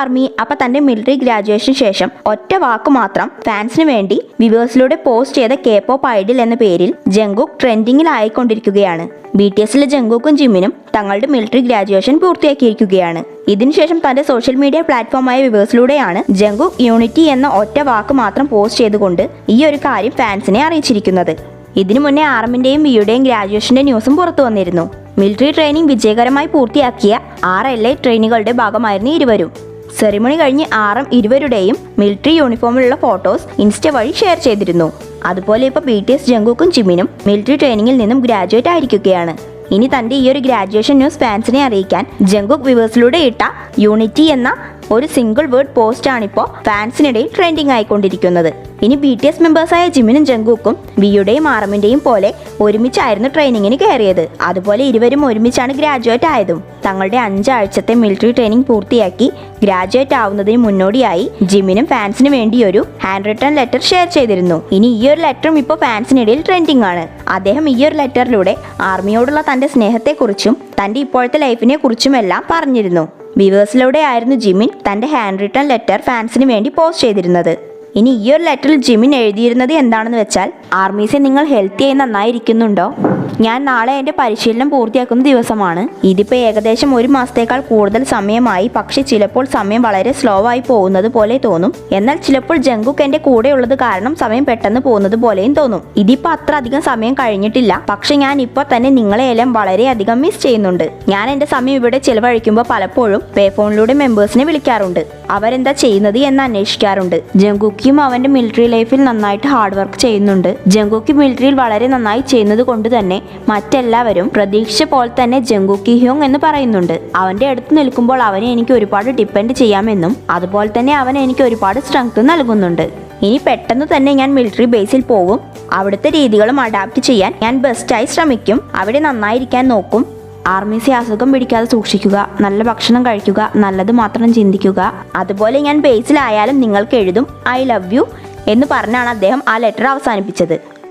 Army അപ്പൊ തന്റെ military ഗ്രാജുവേഷന് ശേഷം ഒറ്റ വാക്ക് മാത്രം ഫാൻസിന് വേണ്ടി വിവേഴ്സിലൂടെ പോസ്റ്റ് ചെയ്ത കെ പോപ്പ് ഐഡിൽ എന്ന പേരിൽ ജങ്കുക് ട്രെൻഡിങ്ങിൽ ആയിക്കൊണ്ടിരിക്കുകയാണ്. ബി ടി എസിലെ ജങ്കുക്കും ജിമ്മിനും തങ്ങളുടെ മിലിറ്ററി ഗ്രാജുവേഷൻ പൂർത്തിയാക്കിയിരിക്കുകയാണ്. ഇതിനുശേഷം തന്റെ സോഷ്യൽ മീഡിയ പ്ലാറ്റ്ഫോമായ വിവേഴ്സിലൂടെയാണ് ജങ്കുക് യൂണിറ്റി എന്ന ഒറ്റ വാക്ക് മാത്രം പോസ്റ്റ് ചെയ്തുകൊണ്ട് ഈ ഒരു കാര്യം ഫാൻസിനെ അറിയിച്ചിരിക്കുന്നത്. ഇതിനു മുന്നേ ആർമിന്റെയും വിയുടെയും ഗ്രാജുവേഷന്റെ ന്യൂസും പുറത്തു വന്നിരുന്നു. മിലിറ്ററി ട്രെയിനിങ് വിജയകരമായി പൂർത്തിയാക്കിയ ആർ എൽ എ ട്രെയിനുകളുടെ ഭാഗമായിരുന്നു ഇരുവരും. സെറിമണി കഴിഞ്ഞ് ആറും ഇരുവരുടെയും മിലിറ്ററി യൂണിഫോമിലുള്ള ഫോട്ടോസ് ഇൻസ്റ്റ വഴി ഷെയർ ചെയ്തിരുന്നു. അതുപോലെ ഇപ്പോൾ ബി ടി എസ് ജങ്കുക്കും ജിമിനും മിലിറ്ററി ട്രെയിനിങ്ങിൽ നിന്നും ഗ്രാജുവേറ്റ് ആയിരിക്കുകയാണ്. ഇനി തന്റെ ഈ ഒരു ഗ്രാജുവേഷൻ ന്യൂസ് ഫാൻസിനെ അറിയിക്കാൻ ജങ്കുക് വിവേഴ്സിലൂടെ ഇട്ട യൂണിറ്റി എന്ന ഒരു സിംഗിൾ വേർഡ് പോസ്റ്റ് ആണിപ്പോ ഫാൻസിനിടയിൽ ട്രെൻഡിങ് ആയിക്കൊണ്ടിരിക്കുന്നത്. ഇനി ബി ടി എസ് മെമ്പേഴ്സായ ജിമിനും ജങ്കൂക്കും വിയുടെയും ആർമിന്റെയും പോലെ ഒരുമിച്ചായിരുന്നു ട്രെയിനിങ്ങിന് കയറിയത്. അതുപോലെ ഇരുവരും ഒരുമിച്ചാണ് ഗ്രാജുവേറ്റ് ആയതും. തങ്ങളുടെ അഞ്ചാഴ്ചത്തെ മിലിറ്ററി ട്രെയിനിങ് പൂർത്തിയാക്കി ഗ്രാജുവേറ്റ് ആവുന്നതിന് മുന്നോടിയായി ജിമിനും ഫാൻസിന് വേണ്ടി ഒരു ഹാൻഡ് റിട്ടേൺ ലെറ്റർ ഷെയർ ചെയ്തിരുന്നു. ഇനി ഈ ഒരു ലെറ്ററും ഇപ്പോൾ ഫാൻസിനിടയിൽ ട്രെൻഡിങ് ആണ്. അദ്ദേഹം ഈ ഒരു ലെറ്ററിലൂടെ ആർമിയോടുള്ള തന്റെ സ്നേഹത്തെക്കുറിച്ചും തന്റെ ഇപ്പോഴത്തെ ലൈഫിനെ കുറിച്ചുമെല്ലാം പറഞ്ഞിരുന്നു. വിവേഴ്സിലൂടെ ആയിരുന്നു ജിമിൻ തന്റെ ഹാൻഡ് റിട്ടേൺ ലെറ്റർ ഫാൻസിന് വേണ്ടി പോസ്റ്റ് ചെയ്തിരുന്നത്. ഇനി ഈ ഒരു ലെറ്ററിൽ ജിമിൻ എഴുതിയിരുന്നത് എന്താണെന്ന് വെച്ചാൽ ആർമീസിൽ നിങ്ങൾ ഹെൽത്തിയായി നന്നായിരിക്കുന്നുണ്ടോ? ഞാൻ നാളെ എന്റെ പരിശീലനം പൂർത്തിയാക്കുന്ന ദിവസമാണ്. ഇതിപ്പോൾ ഏകദേശം ഒരു മാസത്തേക്കാൾ കൂടുതൽ സമയമായി. പക്ഷേ ചിലപ്പോൾ സമയം വളരെ സ്ലോ ആയി പോകുന്നത് പോലെ തോന്നും. എന്നാൽ ചിലപ്പോൾ ജങ്കുക്ക് എന്റെ കൂടെയുള്ളത് കാരണം സമയം പെട്ടെന്ന് പോകുന്നത് പോലെയും തോന്നും. ഇതിപ്പോൾ അത്ര അധികം സമയം കഴിഞ്ഞിട്ടില്ല. പക്ഷെ ഞാൻ ഇപ്പോൾ തന്നെ നിങ്ങളെയെല്ലാം വളരെയധികം മിസ് ചെയ്യുന്നുണ്ട്. ഞാൻ എന്റെ സമയം ഇവിടെ ചിലവഴിക്കുമ്പോൾ പലപ്പോഴും പേ ഫോണിലൂടെ മെമ്പേഴ്സിനെ വിളിക്കാറുണ്ട്. അവരെന്താ ചെയ്യുന്നത് എന്ന് അന്വേഷിക്കാറുണ്ട്. ജങ്കുക്കിയും അവന്റെ മിലിറ്ററി ലൈഫിൽ നന്നായിട്ട് ഹാർഡ് വർക്ക് ചെയ്യുന്നുണ്ട്. ജങ്കുക്കി മിലിറ്ററിയിൽ വളരെ നന്നായി ചെയ്യുന്നത് കൊണ്ട് തന്നെ മറ്റെല്ലാവരും പ്രതീക്ഷ പോലെ തന്നെ ജങ്കുക്കി ഹ്യോങ് എന്ന് പറയുന്നുണ്ട്. അവന്റെ അടുത്ത് നിൽക്കുമ്പോൾ അവനെ എനിക്ക് ഒരുപാട് ഡിപ്പെൻഡ് ചെയ്യാമെന്നും അതുപോലെ തന്നെ അവൻ എനിക്ക് ഒരുപാട് സ്ട്രെങ്ത് നൽകുന്നുണ്ട്. ഇനി പെട്ടെന്ന് തന്നെ ഞാൻ മിലിറ്ററി ബേസിൽ പോകും. അവിടുത്തെ രീതികളും അഡാപ്റ്റ് ചെയ്യാൻ ഞാൻ ബെസ്റ്റായി ശ്രമിക്കും. അവിടെ നന്നായിരിക്കാൻ നോക്കും. ആർമീസെ അസുഖം പിടിക്കാതെ സൂക്ഷിക്കുക നല്ല ഭക്ഷണം കഴിക്കുക നല്ലത് മാത്രം ചിന്തിക്കുക. അതുപോലെ ഞാൻ ബേസിലായാലും നിങ്ങൾക്ക് എഴുതും ഐ ലവ് യു എന്ന് പറഞ്ഞാണ് അദ്ദേഹം ആ ലെറ്റർ അവസാനിപ്പിച്ചത്.